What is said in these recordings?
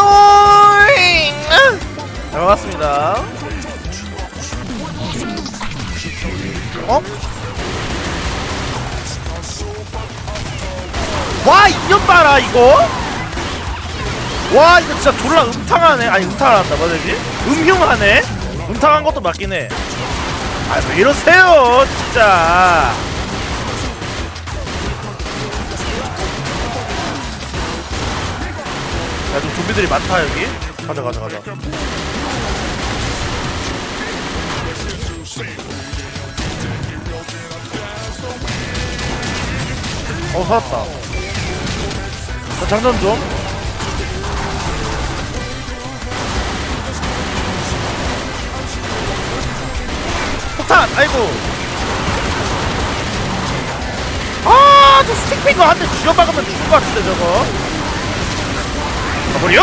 오잉! 잘 먹었습니다. 어? 와, 이년 봐라, 이거? 와, 이거 진짜 졸라 음탕하네. 아니, 음탕하다, 뭐지? 음흉하네? 음탕한 것도 맞긴 해. 아, 왜 이러세요, 진짜. 야, 좀 좀비들이 많다, 여기. 가자, 가자, 가자. 어, 살았다. 자, 장전 좀. 폭탄! 아이고! 아, 저 스틱핑거 한 대 쥐어박으면 죽을 것 같은데, 저거. 가버려!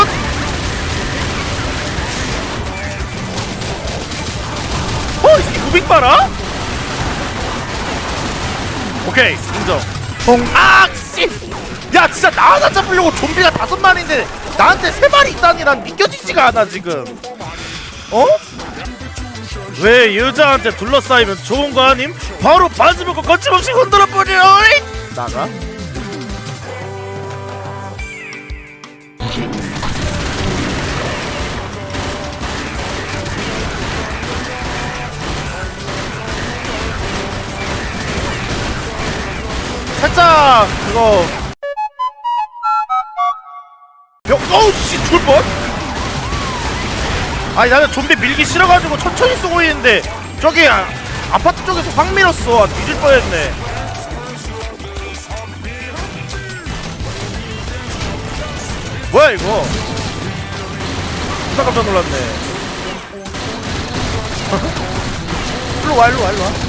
어, 이 무빙 봐라? 오케이, 인정. 뽕. 아, 씨! 야, 진짜 나 하나 잡으려고 좀비가 다섯 마리인데 나한테 세 마리 있다니 난 믿겨지지가 않아, 지금. 어? 왜 여자한테 둘러싸이면 좋은 거 아님? 바로 바지 벗고 거침없이 흔들어 버려! 나가? 그거. 벽 어우 씨 죽을 뻔? 아니 나는 좀비 밀기 싫어가지고 천천히 쏘고 있는데 저기 아, 아파트 쪽에서 확 밀었어. 뒤질 뻔했네. 뭐야 이거? 진짜 깜짝 놀랐네. 일로 와 일로 와 일로 와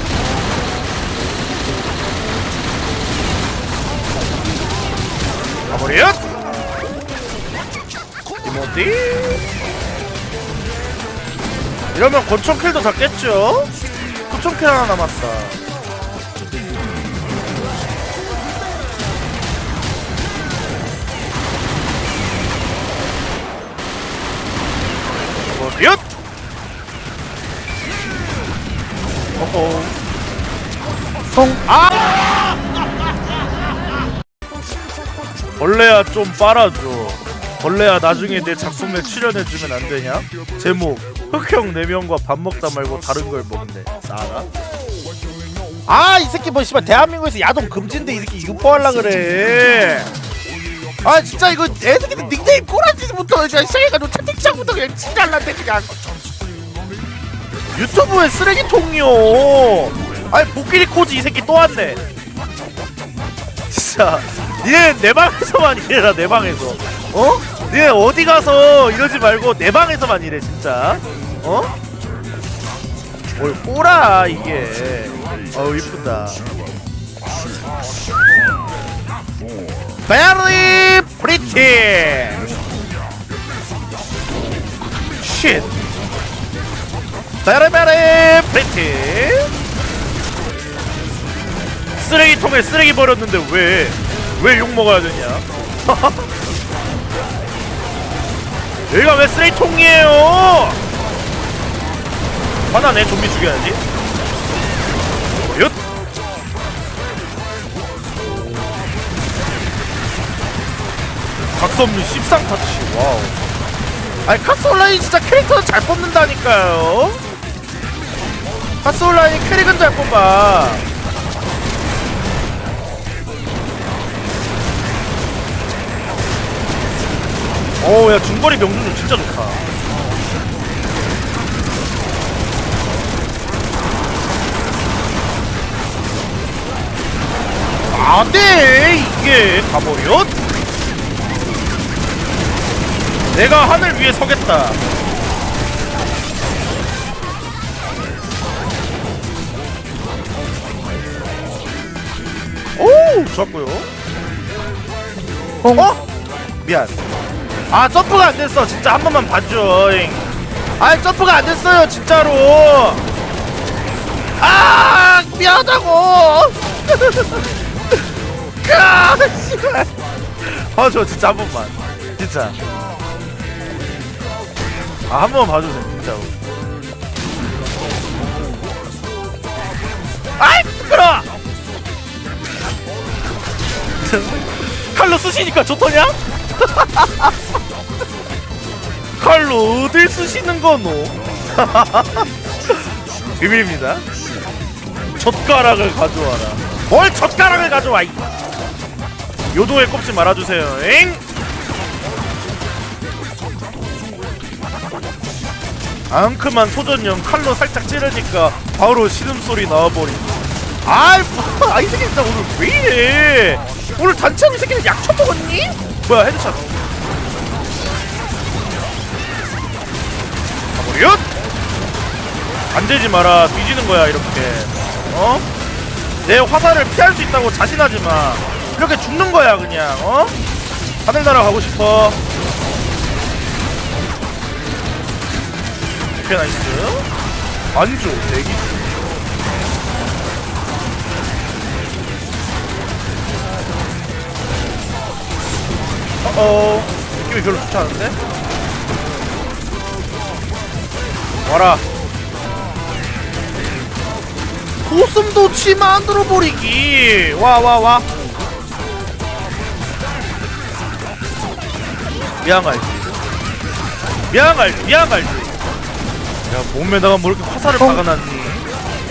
가버려! 이모디 이러면 권총킬도 잡겠죠? 권총킬 하나 남았다 가버려! 어허 성 아! 벌레야 좀 빨아줘. 벌레야 나중에 내 작품에 출연해주면 안 되냐? 제목 흑형 4명과 밥 먹다 말고 다른 걸 먹네. 나라? 아이 새끼 뭐 씨발 대한민국에서 야동 금지인데 이 새끼 유포하려 그래. 아 진짜 이거 애새끼들 닉네임 꼬라지부터 그냥 시작해가지고 채팅창부터 그냥 치잘났대 그냥. 유튜브에 쓰레기통이요. 아니 복귀리 코지 이 새끼 또 왔네. 진짜 니네 내 방에서만 이래라 내 방에서. 어? 니네 어디 가서 이러지 말고 내 방에서만 이래 진짜. 어? 뭘 꼬라 이게. 어우 이쁘다. Very pretty. Shit. Very very pretty. 쓰레기통에 쓰레기 버렸는데 왜 왜 욕 먹어야 되냐? 여기가 왜 쓰레기통이에요? 화나네 좀비 죽여야지. 얏! 각서 없는 씹상 타치. 와우. 아니 카스 온라인 진짜 캐릭터 잘 뽑는다니까요. 카스 온라인 캐릭은 잘 뽑아. 어야 중거리 명중률 진짜 좋다. 안돼 이게 가버렸? 내가 하늘 위에 서겠다. 오 좋았고요. 어? 미안 아 점프가 안 됐어. 진짜 한 번만 봐줘 잉. 아 점프가 안 됐어요 진짜로. 아 미안하다고. 아 아저 진짜 한 번만. 진짜. 아 한번 봐주세요 진짜로. 아이 부끄러워. 칼로 쓰시니까 좋더냐? 칼로 어딜 쓰시는 거노? 비밀입니다 젓가락을 가져와라 뭘 젓가락을 가져와 이 요도에 꼽지 말아주세요 엥? 앙큼한 소전형 칼로 살짝 찌르니까 바로 신음소리 나와버린 아이 뭐, 아이 새끼 진짜 오늘 왜 이래 오늘 단체로 이 새끼는 약초 먹었니? 뭐야 헤드샷. 가버려 안 되지 마라. 뒤지는 거야 이렇게. 어? 내 화살을 피할 수 있다고 자신하지 마. 이렇게 죽는 거야 그냥 어? 하늘나라 가고 싶어. 오케이 나이스. 안줘 대기 어어 느낌이 별로 좋지 않은데? 와라. 고슴도 치 만들어 버리기. 와 와 와. 미안 알지. 미안 알지 미안 알지. 야 몸에다가 뭐 이렇게 화살을 박아놨니?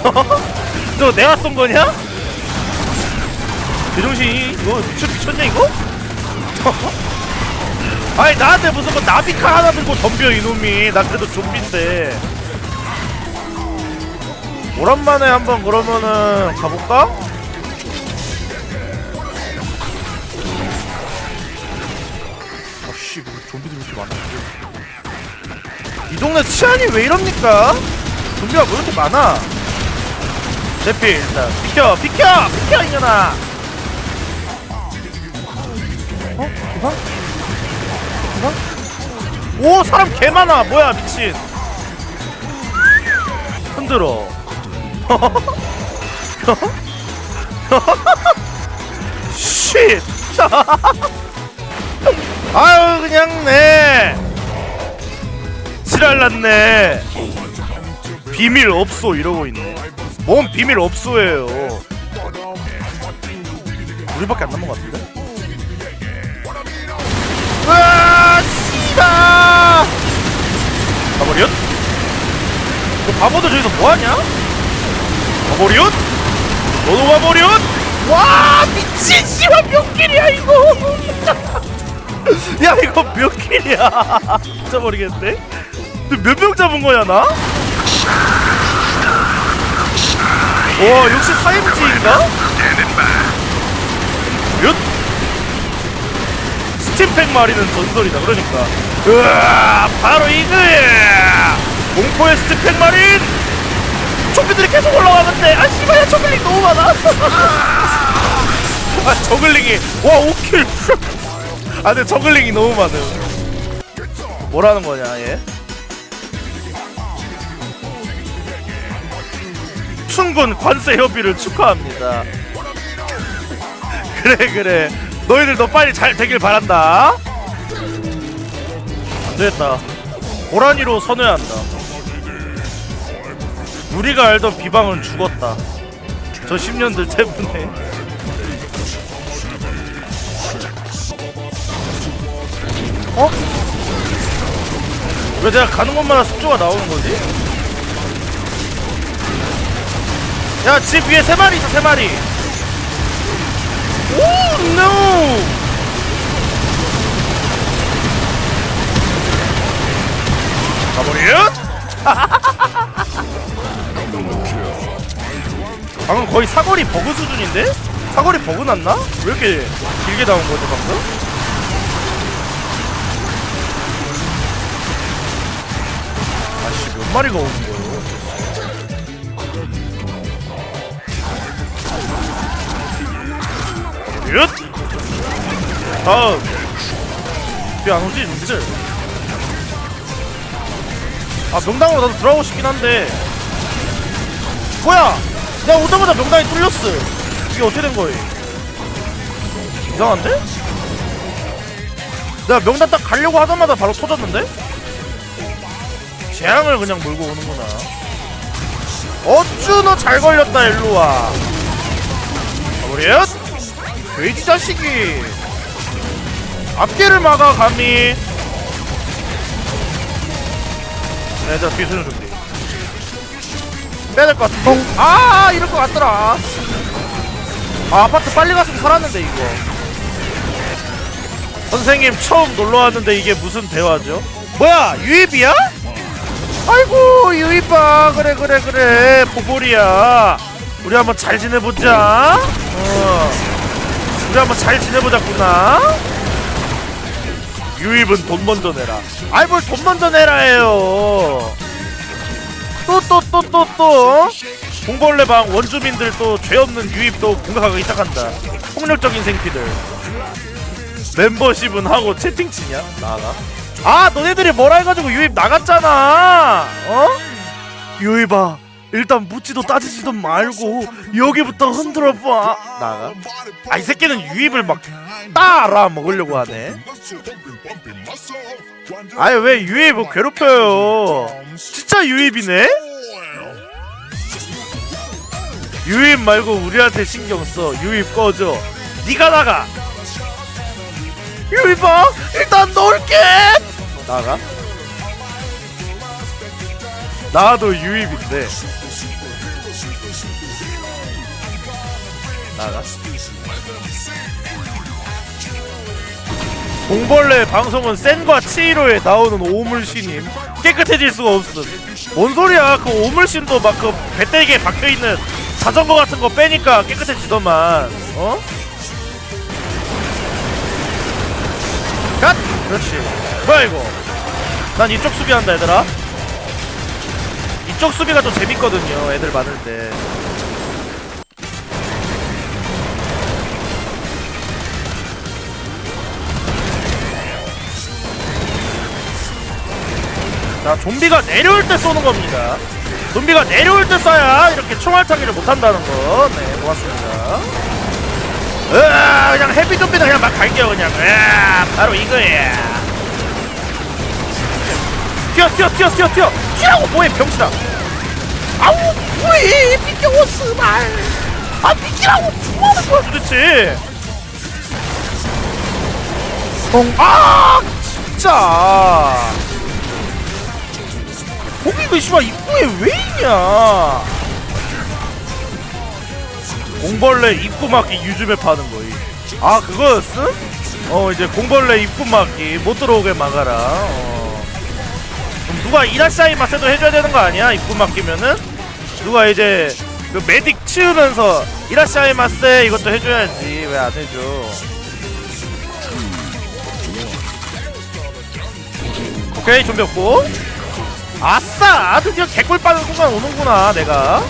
너 내가 쏜 거냐? 제정신이 이거 미쳤, 미쳤냐 이거? 아니 나한테 무슨 뭐 나비카 하나 들고 덤벼 이놈이 나 그래도 좀비인데 오랜만에 한번 그러면은 가볼까? 아씨 뭐 좀비들 왜 이렇게 많아 이 동네 치안이 왜 이럽니까? 좀비가 왜 이렇게 많아 제피 일단 비켜 비켜 비켜 이년아 어? 이봐? 오 사람 개 많아. 뭐야 미친. 흔들어. 쉿. 아유 그냥 네 지랄났네. 비밀 없소 이러고 있네. 뭔 비밀 없소예요. 우리밖에 안 남은 것 같은데? 으아 씨다 바보들 저기서 뭐하냐? 가버렸? 너도 가버렸? 와 미친 씨발 몇 킬이야 이거 야 이거 몇 킬이야 진짜 모르겠는데 몇명 잡은 거야 나? 와 역시 4MG인가? 몇? 스팀팩 마리는 전설이다 그러니까 으아 바로 이거야 공포의 스팀팩 마린! 좀비들이 계속 올라가는데 아 씨발야 저글링 너무 많아. 아 저글링이 와 5킬. 아 근데 저글링이 너무 많음 뭐라는 거냐 얘? 충군 관세 협의를 축하합니다. 그래 그래. 너희들도 빨리 잘 되길 바란다. 안되겠다. 고라니로 선회한다 우리가 알던 비방은 죽었다 저 10년들 때문에 어? 왜 내가 가는 곳마다 숙주가 나오는 거지? 야, 집 위에 세 마리 있어, 세 마리. 오, no! 가버려? 방금 거의 사거리 버그 수준인데? 사거리 버그 났나? 왜 이렇게 길게 나온 거지, 방금? 아씨, 몇 마리가 오는 거예요? 얏! 다음 왜안 오지 놈들 아 명당으로 나도 들어가고 싶긴 한데 뭐야 내가 오자마자 명당이 뚫렸어. 이게 어떻게 된 거임 이상한데? 내가 명당 딱 가려고 하자마자 바로 터졌는데? 재앙을 그냥 몰고 오는구나. 어쭈 너 잘 걸렸다 일로와. 가버렸 돼지 자식이. 앞뒤를 막아 감히 네, 자 뒤에 소년 준비 빼야 될 것 같은데? 아 이럴 것 같더라. 아 아파트 빨리 갔으면 살았는데 이거. 선생님 처음 놀러 왔는데 이게 무슨 대화죠? 뭐야 유입이야? 아이고 유입아. 그래 그래 그래. 보볼이야. 우리 한번 잘 지내보자. 어. 우리 한번 잘 지내보자꾸나. 유입은 돈 먼저 내라. 아이 뭘 돈 먼저 내라 해요 또 또 또 또또. 공벌레 방 원주민들 또 죄 없는 유입도 공격하기 시작한다. 폭력적인 생피들 멤버십은 하고 채팅 치냐? 나가. 아 너네들이 뭐라 해가지고 유입 나갔잖아. 어? 유입아 일단 묻지도 따지지도 말고 여기부터 흔들어 봐. 나가. 아 이 새끼는 유입을 막 따라 먹으려고 하네. 아니 왜 유입을 괴롭혀요? 진짜 유입이네? 유입 말고 우리한테 신경 써. 유입 꺼져. 니가 나가. 유입아 일단 놀게! 나가. 나도 유입인데 나가 공벌레 방송은 센과 치이로에 나오는 오물신임. 깨끗해질 수가 없음. 뭔 소리야? 그 오물신도 막 그 배때기에 박혀있는 자전거 같은 거 빼니까 깨끗해지더만. 어? 갓! 그렇지. 뭐야 이거? 난 이쪽 수비한다 얘들아. 이쪽 수비가 좀 재밌거든요 애들 많을 때 자, 좀비가 내려올 때 쏘는 겁니다. 좀비가 내려올 때 쏴야 이렇게 총알 타기를 못한다는 거. 네, 고맙습니다. 으아, 그냥 해피 좀비는 그냥 막 갈게요, 그냥. 으아, 바로 이거야. 튀어, 튀어, 튀어, 튀어, 튀어. 튀라고 뭐해, 병신아. 아우, 뭐해, 비켜고 스발. 아, 비키라고 뭐하는 거야, 도대체. 아, 진짜. 그 씨발 입구에 왜 있냐? 공벌레 입구 막기 요즘에 파는 거이. 아 그거였음? 어 이제 공벌레 입구 막기 못 들어오게 막아라. 어. 그럼 누가 이라샤이 마세도 해줘야 되는 거 아니야? 입구 막기면은 누가 이제 그 메딕 치우면서 이라샤이 마세 이것도 해줘야지 왜 안 해줘? 오케이 준비했고. 아싸! 드디어 개꿀 빠는 순간 오는구나, 내가.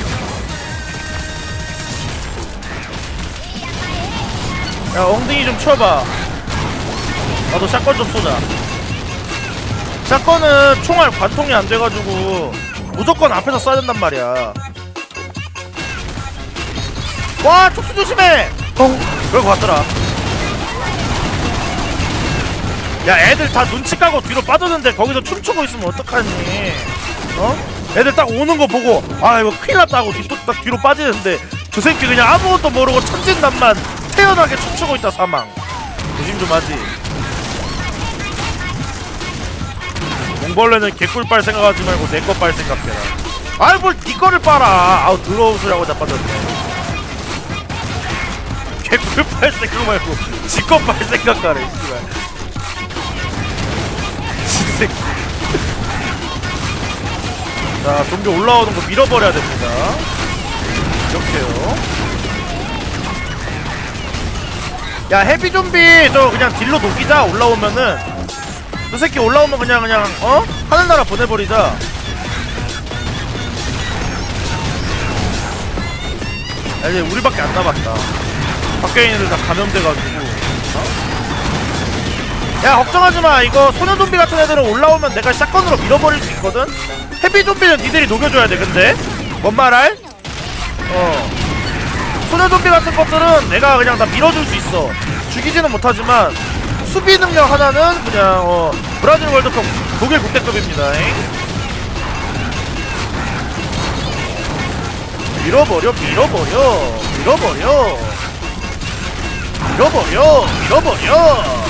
야, 엉덩이 좀 쳐봐. 나도 샷건 좀 쏘자. 샷건은 총알 관통이 안 돼가지고 무조건 앞에서 쏴야 된단 말이야. 와, 촉수 조심해! 뻥! 그럴 것 같더라. 야 애들 다 눈치 까고 뒤로 빠졌는데 거기서 춤추고 있으면 어떡하니? 어? 애들 딱 오는 거 보고 아 이거 큰일 났다 하고 뒤로, 딱 뒤로 빠지는데 저 새끼 그냥 아무것도 모르고 천진난만 태연하게 춤추고 있다 사망. 조심 좀 하지. 공벌레는 개꿀 빨 생각하지 말고 내 거 빨 생각해라. 아이 뭘네 거를 빨아. 아우 하고 자빠졌네. 개꿀 빨 생각 말고 지거빨 생각하래 새끼. 자, 좀비 올라오는 거 밀어버려야 됩니다. 이렇게요. 야, 헤비 좀비 저 그냥 딜로 녹이자. 올라오면은 그 새끼 올라오면 그냥 그냥 어 하늘나라 보내버리자. 야, 이제 우리밖에 안 남았다. 밖에 있는 애들 다 감염돼가지고. 야 걱정하지마. 이거 소녀좀비 같은 애들은 올라오면 내가 샷건으로 밀어버릴 수 있거든? 해피좀비는 니들이 녹여줘야 돼 근데. 뭔 말할? 어. 소녀좀비 같은 것들은 내가 그냥 다 밀어줄 수 있어. 죽이지는 못하지만 수비 능력 하나는 그냥 어 브라질 월드컵 독일 국대급입니다 잉? 밀어버려 밀어버려 밀어버려. 밀어버려. 밀어버려 밀어버려.